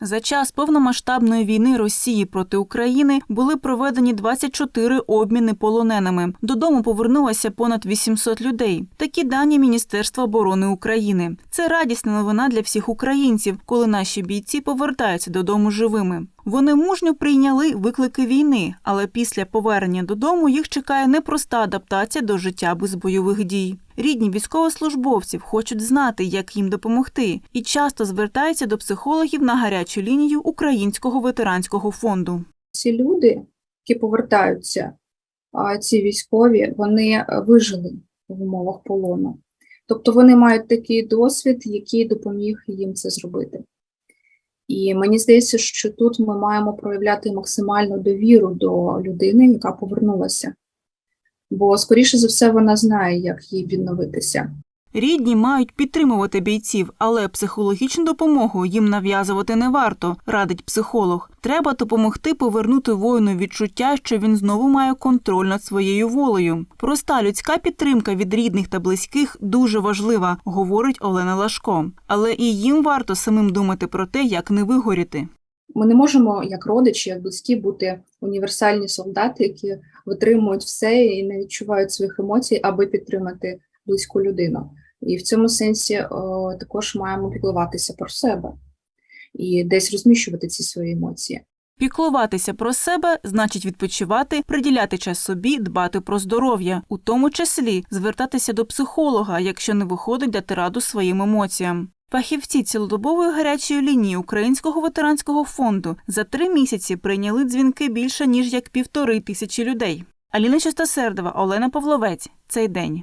За час повномасштабної війни Росії проти України були проведені 24 обміни полоненими. Додому повернулося понад 800 людей. Такі дані Міністерства оборони України. Це радісна новина для всіх українців, коли наші бійці повертаються додому живими. Вони мужньо прийняли виклики війни, але після повернення додому їх чекає непроста адаптація до життя без бойових дій. Рідні військовослужбовців хочуть знати, як їм допомогти, і часто звертаються до психологів на гарячу лінію Українського ветеранського фонду. ці люди, які повертаються, ці військові, вони е, вижили в умовах полону. Тобто вони мають такий досвід, який допоміг їм це зробити. І мені здається, що тут ми маємо проявляти максимальну довіру до людини, яка повернулася. Бо, скоріше за все, вона знає, як їй відновитися. Рідні мають підтримувати бійців, але психологічну допомогу їм нав'язувати не варто, радить психолог. Треба допомогти повернути воїну відчуття, що він знову має контроль над своєю волею. Проста людська підтримка від рідних та близьких дуже важлива, говорить Олена Лашко. Але і їм варто самим думати про те, як не вигоріти. Ми не можемо, як родичі, як близькі, бути універсальні солдати, які витримують все і не відчувають своїх емоцій, аби підтримати близьку людину. І в цьому сенсі е, також маємо піклуватися про себе і десь розміщувати ці свої емоції. Піклуватися про себе значить відпочивати, приділяти час собі, дбати про здоров'я, у тому числі звертатися до психолога, якщо не виходить дати раду своїм емоціям. Фахівці цілодобової гарячої лінії Українського ветеранського фонду за три місяці прийняли дзвінки більше ніж як півтори тисячі людей. Аліна Чистосердова, Олена Павловець. Цей день.